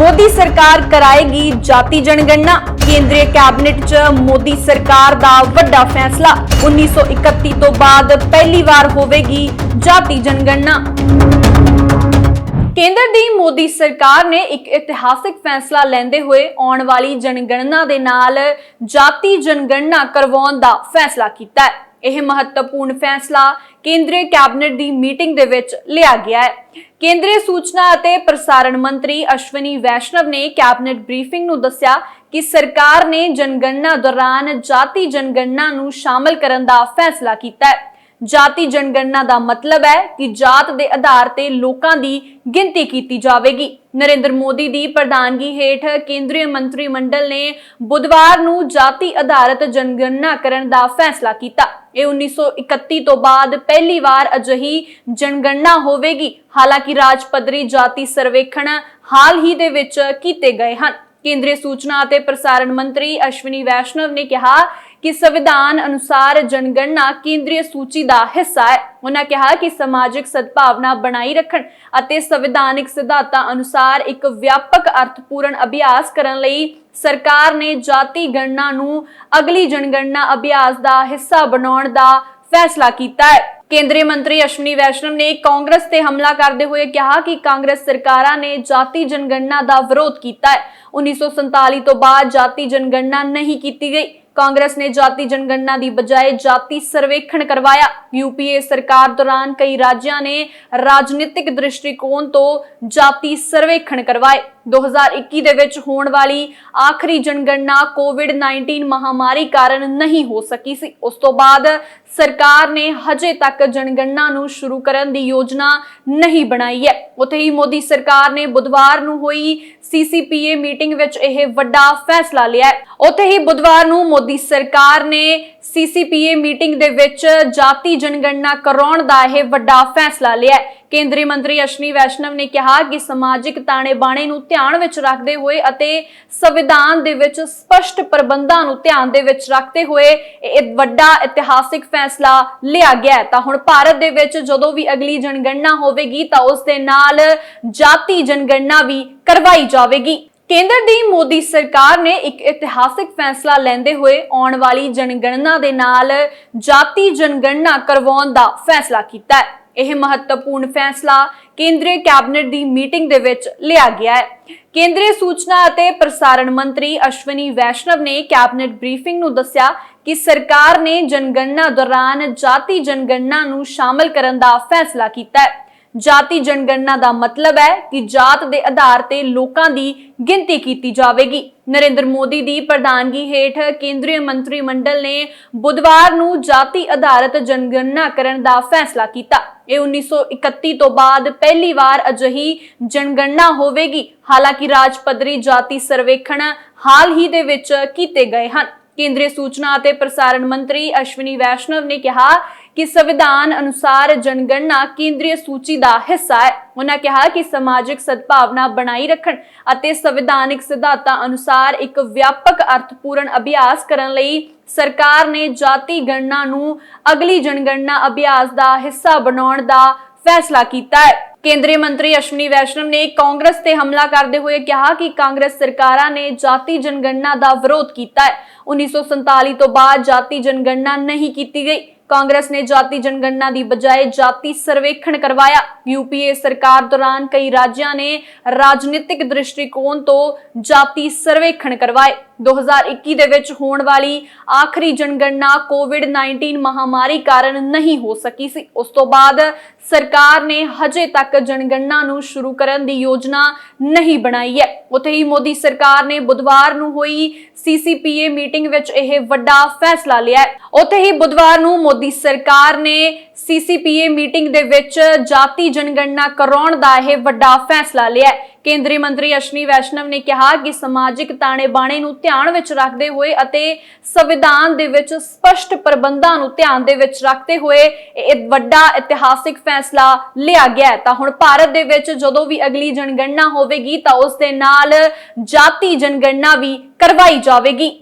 ਮੋਦੀ ਸਰਕਾਰ ਕਰਾਏਗੀ ਜਾਤੀ ਜਨਗਣਨਾ। ਕੇਂਦਰੀ ਕੈਬਨਿਟ 'ਚ ਮੋਦੀ ਸਰਕਾਰ ਦਾ ਵੱਡਾ ਫੈਸਲਾ। 1931 ਤੋਂ ਬਾਅਦ ਪਹਿਲੀ ਵਾਰ ਹੋਵੇਗੀ ਜਾਤੀ ਜਨਗਣਨਾ। ਕੇਂਦਰ ਦੀ ਮੋਦੀ ਸਰਕਾਰ ਨੇ ਇੱਕ ਇਤਿਹਾਸਿਕ ਫੈਸਲਾ ਲੈਂਦੇ ਹੋਏ ਆਉਣ ਵਾਲੀ ਜਨਗਣਨਾ ਦੇ ਨਾਲ ਜਾਤੀ ਜਨਗਣਨਾ ਕਰਵਾਉਣ ਦਾ ਫੈਸਲਾ ਕੀਤਾ ਹੈ। ਇਹ ਮਹੱਤਵਪੂਰਨ ਫੈਸਲਾ ਕੇਂਦਰੀ ਕੈਬਨਿਟ ਦੀ ਮੀਟਿੰਗ ਦੇ ਵਿੱਚ ਲਿਆ ਗਿਆ ਹੈ। ਕੇਂਦਰੀ ਸੂਚਨਾ ਅਤੇ ਪ੍ਰਸਾਰਣ ਮੰਤਰੀ ਅਸ਼ਵਨੀ ਵੈਸ਼ਨਵ ਨੇ ਕੈਬਨਿਟ ਬਰੀਫਿੰਗ ਨੂੰ ਦੱਸਿਆ ਕਿ ਸਰਕਾਰ ਨੇ ਜਨਗਣਨਾ ਦੌਰਾਨ ਜਾਤੀ ਜਨਗਣਨਾ ਨੂੰ ਸ਼ਾਮਲ ਕਰਨ ਦਾ ਫੈਸਲਾ ਕੀਤਾ ਹੈ। ਜਾਤੀ ਜਨਗਣਨਾ ਦਾ ਮਤਲਬ ਹੈ ਕਿ ਜਾਤ ਦੇ ਆਧਾਰ ਤੇ ਲੋਕਾਂ ਦੀ ਗਿਣਤੀ ਕੀਤੀ ਜਾਵੇਗੀ। ਨਰਿੰਦਰ ਮੋਦੀ ਦੀ ਪ੍ਰਧਾਨਗੀ ਹੇਠ ਕੇਂਦਰੀ ਮੰਤਰੀ ਮੰਡਲ ਨੇ ਬੁੱਧਵਾਰ ਨੂੰ ਜਾਤੀ ਆਧਾਰਿਤ ਜਨਗਣਨਾ ਕਰਨ ਦਾ ਫੈਸਲਾ ਕੀਤਾ। ਇਹ 1931 ਤੋਂ ਬਾਅਦ ਪਹਿਲੀ ਵਾਰ ਅਜਿਹੀ ਜਨਗਣਨਾ ਹੋਵੇਗੀ। ਹਾਲਾਂਕਿ ਰਾਜ ਪੱਧਰੀ ਜਾਤੀ ਸਰਵੇਖਣ ਹਾਲ ਹੀ ਦੇ ਵਿੱਚ ਕੀਤੇ ਗਏ ਹਨ। ਕੇਂਦਰੀ ਸੂਚਨਾ ਅਤੇ ਪ੍ਰਸਾਰਣ ਮੰਤਰੀ ਅਸ਼ਵਨੀ ਵੈਸ਼ਨਵ ਨੇ ਕਿਹਾ ਕਿ ਸੰਵਿਧਾਨ ਅਨੁਸਾਰ ਜਨਗਣਨਾ ਕੇਂਦਰੀ ਸੂਚੀ ਦਾ ਹਿੱਸਾ ਹੈ। ਉਹਨਾਂ ਕਿਹਾ ਕਿ ਸਮਾਜਿਕ ਸਦਭਾਵਨਾ ਬਣਾਈ ਰੱਖਣ ਅਤੇ ਸੰਵਿਧਾਨਿਕ ਸਿਧਾਂਤਾਂ ਅਨੁਸਾਰ ਇੱਕ ਵਿਆਪਕ ਅਰਥਪੂਰਨ ਅਭਿਆਸ ਕਰਨ ਲਈ ਸਰਕਾਰ ਨੇ ਜਾਤੀ ਗਣਨਾ ਨੂੰ ਅਗਲੀ ਜਨਗਣਨਾ ਅਭਿਆਸ ਦਾ ਹਿੱਸਾ ਬਣਾਉਣ ਦਾ ਫੈਸਲਾ ਕੀਤਾ ਹੈ। ਕੇਂਦਰੀ ਮੰਤਰੀ ਅਸ਼ਵਨੀ ਵੈਸ਼ਨਵ ਨੇ ਕਾਂਗਰਸ ਤੇ ਹਮਲਾ ਕਰਦੇ ਹੋਏ ਕਿਹਾ ਕਿ ਕਾਂਗਰਸ ਸਰਕਾਰਾਂ ਨੇ ਜਾਤੀ ਜਨਗਣਨਾ ਦਾ ਵਿਰੋਧ ਕੀਤਾ ਹੈ। 1947 ਤੋਂ ਬਾਅਦ ਜਾਤੀ ਜਨਗਣਨਾ ਨਹੀਂ ਕੀਤੀ ਗਈ। ਕਾਂਗਰਸ ਨੇ ਜਾਤੀ ਜਨਗਣਨਾ ਦੀ ਬਜਾਏ ਜਾਤੀ ਸਰਵੇਖਣ ਕਰਵਾਇਆ। ਯੂਪੀਏ ਸਰਕਾਰ ਦੌਰਾਨ ਕਈ ਰਾਜਾਂ ਨੇ ਰਾਜਨੀਤਿਕ ਦ੍ਰਿਸ਼ਟੀਕੋਣ ਤੋਂ ਜਾਤੀ ਸਰਵੇਖਣ ਕਰਵਾਏ। 2021 ਦੇ ਵਿੱਚ ਹੋਣ ਵਾਲੀ ਆਖਰੀ ਜਨਗਣਨਾ ਕੋਵਿਡ-19 ਮਹਾਮਾਰੀ ਕਾਰਨ ਨਹੀਂ ਹੋ ਸਕੀ ਸੀ। ਉਸ ਤੋਂ ਬਾਅਦ ਸਰਕਾਰ ਨੇ ਹਜੇ ਤੱਕ ਜਨਗਣਨਾ ਨੂੰ ਸ਼ੁਰੂ ਕਰਨ ਦੀ ਯੋਜਨਾ ਨਹੀਂ ਬਣਾਈ ਹੈ। ਉੱਥੇ ਹੀ ਮੋਦੀ ਸਰਕਾਰ ਨੇ ਬੁੱਧਵਾਰ ਨੂੰ ਹੋਈ ਸੀਸੀਪੀਏ ਮੀਟਿੰਗ ਵਿੱਚ ਇਹ ਵੱਡਾ ਫੈਸਲਾ ਲਿਆ ਹੈ। ਉੱਥੇ ਹੀ ਬੁੱਧਵਾਰ ਨੂੰ ਮੋਦੀ ਸਰਕਾਰ ਨੇ ਸੀਸੀਪੀਏ ਮੀਟਿੰਗ ਦੇ ਵਿੱਚ ਜਾਤੀ ਜਨਗਣਨਾ ਕਰਾਉਣ ਦਾ ਇਹ ਵੱਡਾ ਫੈਸਲਾ ਲਿਆ ਹੈ। ਕੇਂਦਰੀ ਮੰਤਰੀ ਅਸ਼ਨੀ ਵੈਸ਼ਨਵ ਨੇ ਕਿਹਾ ਕਿ ਸਮਾਜਿਕ ਤਾਣੇ ਬਾਣੇ ਨੂੰ ਧਿਆਨ ਵਿੱਚ ਰੱਖਦੇ ਹੋਏ ਅਤੇ ਸੰਵਿਧਾਨ ਦੇ ਵਿੱਚ ਸਪਸ਼ਟ ਪ੍ਰਬੰਧਾਂ ਨੂੰ ਧਿਆਨ ਦੇ ਵਿੱਚ ਰੱਖਦੇ ਹੋਏ ਇਹ ਵੱਡਾ ਇਤਿਹਾਸਿਕ ਫੈਸਲਾ ਲਿਆ ਗਿਆ ਹੈ। ਤਾਂ ਹੁਣ ਭਾਰਤ ਦੇ ਵਿੱਚ ਜਦੋਂ ਵੀ ਅਗਲੀ ਜਨਗਣਨਾ ਹੋਵੇਗੀ ਤਾਂ ਉਸ ਦੇ ਨਾਲ ਜਾਤੀ ਜਨਗਣਨਾ ਵੀ ਕਰਵਾਈ ਜਾਵੇਗੀ। ਕੇਂਦਰ ਦੀ ਮੋਦੀ ਸਰਕਾਰ ਨੇ ਇੱਕ ਇਤਿਹਾਸਿਕ ਫੈਸਲਾ ਲੈਂਦੇ ਹੋਏ ਆਉਣ ਵਾਲੀ ਜਨਗਣਨਾ ਦੇ ਨਾਲ ਜਾਤੀ ਜਨਗਣਨਾ ਕਰਵਾਉਣ ਦਾ ਫੈਸਲਾ ਕੀਤਾ ਹੈ। ਇਹ ਮਹੱਤਵਪੂਰਨ ਫੈਸਲਾ ਕੇਂਦਰੀ ਕੈਬਨਿਟ ਦੀ ਮੀਟਿੰਗ ਦੇ ਵਿੱਚ ਲਿਆ ਗਿਆ ਹੈ। ਕੇਂਦਰੀ ਸੂਚਨਾ ਅਤੇ ਪ੍ਰਸਾਰਣ ਮੰਤਰੀ ਅਸ਼ਵਨੀ ਵੈਸ਼ਨਵ ਨੇ ਕੈਬਨਿਟ ਬਰੀਫਿੰਗ ਨੂੰ ਦੱਸਿਆ ਕਿ ਸਰਕਾਰ ਨੇ ਜਨਗਣਨਾ ਦੌਰਾਨ ਜਾਤੀ ਜਨਗਣਨਾ ਨੂੰ ਸ਼ਾਮਲ ਕਰਨ ਦਾ ਫੈਸਲਾ ਕੀਤਾ ਹੈ। ਜਾਤੀ ਜਨਗਣਨਾ ਦਾ ਮਤਲਬ ਹੈ ਕਿ ਜਾਤ ਦੇ ਆਧਾਰ ਤੇ ਲੋਕਾਂ ਦੀ ਗਿਣਤੀ ਕੀਤੀ ਜਾਵੇਗੀ। ਨਰਿੰਦਰ ਮੋਦੀ ਦੀ ਪ੍ਰਧਾਨਗੀ ਹੇਠ ਕੇਂਦਰੀ ਮੰਤਰੀ ਮੰਡਲ ਨੇ ਬੁੱਧਵਾਰ ਨੂੰ ਜਾਤੀ ਆਧਾਰਿਤ ਜਨਗਣਨਾ ਕਰਨ ਦਾ ਫੈਸਲਾ ਕੀਤਾ। ਇਹ 1931 ਤੋਂ ਬਾਅਦ ਪਹਿਲੀ ਵਾਰ ਅਜਿਹੀ ਜਨਗਣਨਾ ਹੋਵੇਗੀ। ਹਾਲਾਂਕਿ ਰਾਜ ਪੱਧਰੀ ਜਾਤੀ ਸਰਵੇਖਣ ਹਾਲ ਹੀ ਦੇ ਵਿੱਚ ਕੀਤੇ ਗਏ ਹਨ। ਕੇਂਦਰੀ ਸੂਚਨਾ ਅਤੇ ਪ੍ਰਸਾਰਣ ਮੰਤਰੀ ਅਸ਼ਵਨੀ ਵੈਸ਼ਨਵ ਨੇ ਕਿਹਾ ਕਿ ਸੰਵਿਧਾਨ ਅਨੁਸਾਰ ਜਨਗਣਨਾ ਕੇਂਦਰੀ ਸੂਚੀ ਦਾ ਹਿੱਸਾ ਹੈ। ਉਹਨਾਂ ਕਿਹਾ ਕਿ ਸਮਾਜਿਕ ਸਦਭਾਵਨਾ ਬਣਾਈ ਰੱਖਣ ਅਤੇ ਸੰਵਿਧਾਨਿਕ ਸਿਧਾਂਤਾਂ ਅਨੁਸਾਰ ਇੱਕ ਵਿਆਪਕ ਅਰਥਪੂਰਨ ਅਭਿਆਸ ਕਰਨ ਲਈ ਸਰਕਾਰ ਨੇ ਜਾਤੀ ਗਣਨਾ ਨੂੰ ਅਗਲੀ ਜਨਗਣਨਾ ਅਭਿਆਸ ਦਾ ਹਿੱਸਾ ਬਣਾਉਣ ਦਾ ਫੈਸਲਾ ਕੀਤਾ ਹੈ। ਕੇਂਦਰੀ ਮੰਤਰੀ ਅਸ਼ਵਨੀ ਵੈਸ਼ਨਵ ਨੇ ਕਾਂਗਰਸ ਤੇ ਹਮਲਾ ਕਰਦੇ ਹੋਏ ਕਿਹਾ ਕਿ ਕਾਂਗਰਸ ਸਰਕਾਰਾਂ ਨੇ ਜਾਤੀ ਜਨਗਣਨਾ ਦਾ ਵਿਰੋਧ ਕੀਤਾ ਹੈ। 1947 ਤੋਂ ਬਾਅਦ ਜਾਤੀ ਜਨਗਣਨਾ ਨਹੀਂ ਕੀਤੀ ਗਈ। ਕਾਂਗਰਸ ਨੇ ਜਾਤੀ ਜਨਗਣਨਾ ਦੀ ਬਜਾਏ ਜਾਤੀ ਸਰਵੇਖਣ ਕਰਵਾਇਆ। ਯੂਪੀਏ ਸਰਕਾਰ ਦੌਰਾਨ ਕਈ ਰਾਜਾਂ ਨੇ ਰਾਜਨੀਤਿਕ ਦ੍ਰਿਸ਼ਟੀਕੋਣ ਤੋਂ ਜਾਤੀ ਸਰਵੇਖਣ ਕਰਵਾਏ। 2021 ਦੇ ਵਿੱਚ ਹੋਣ ਵਾਲੀ ਆਖਰੀ ਜਨਗਣਨਾ ਕੋਵਿਡ-19 ਮਹਾਮਾਰੀ ਕਾਰਨ ਨਹੀਂ ਹੋ ਸਕੀ ਸੀ। ਉਸ ਤੋਂ ਬਾਅਦ ਸਰਕਾਰ ਨੇ ਹਜੇ ਤੱਕ ਜਨਗਣਨਾ ਨੂੰ ਸ਼ੁਰੂ ਕਰਨ ਦੀ ਯੋਜਨਾ ਨਹੀਂ ਬਣਾਈ ਹੈ। ਉੱਥੇ ਹੀ ਮੋਦੀ ਸਰਕਾਰ ਨੇ ਬੁੱਧਵਾਰ ਨੂੰ ਹੋਈ ਸੀਸੀਪੀਏ ਮੀਟਿੰਗ ਵਿੱਚ ਇਹ ਵੱਡਾ ਫੈਸਲਾ ਲਿਆ ਹੈ। ਉੱਥੇ ਹੀ ਬੁੱਧਵਾਰ ਨੂੰ ਮੋਦੀ ਸਰਕਾਰ ਨੇ ਸੀਸੀਪੀਏ ਮੀਟਿੰਗ ਦੇ ਵਿੱਚ ਜਾਤੀ ਜਨਗਣਨਾ ਕਰਾਉਣ ਦਾ ਇਹ ਵੱਡਾ ਫੈਸਲਾ ਲਿਆ ਹੈ। ਕੇਂਦਰੀ ਮੰਤਰੀ ਅਸ਼ਨੀ ਵੈਸ਼ਨਵ ਨੇ ਕਿਹਾ ਕਿ ਸਮਾਜਿਕ ਤਾਣੇ ਬਾਣੇ ਨੂੰ ਧਿਆਨ ਵਿੱਚ ਰੱਖਦੇ ਹੋਏ ਅਤੇ ਸੰਵਿਧਾਨ ਦੇ ਵਿੱਚ ਸਪਸ਼ਟ ਪ੍ਰਬੰਧਾਂ ਨੂੰ ਧਿਆਨ ਦੇ ਵਿੱਚ ਰੱਖਦੇ ਹੋਏ ਇਹ ਵੱਡਾ ਇਤਿਹਾਸਿਕ ਫੈਸਲਾ ਲਿਆ ਗਿਆ ਤਾਂ ਹੁਣ ਭਾਰਤ ਦੇ ਵਿੱਚ ਜਦੋਂ ਵੀ ਅਗਲੀ ਜਨਗਣਨਾ ਹੋਵੇਗੀ ਤਾਂ ਉਸ ਦੇ ਨਾਲ ਜਾਤੀ ਜਨਗਣਨਾ ਵੀ ਕਰਵਾਈ ਜਾਵੇਗੀ।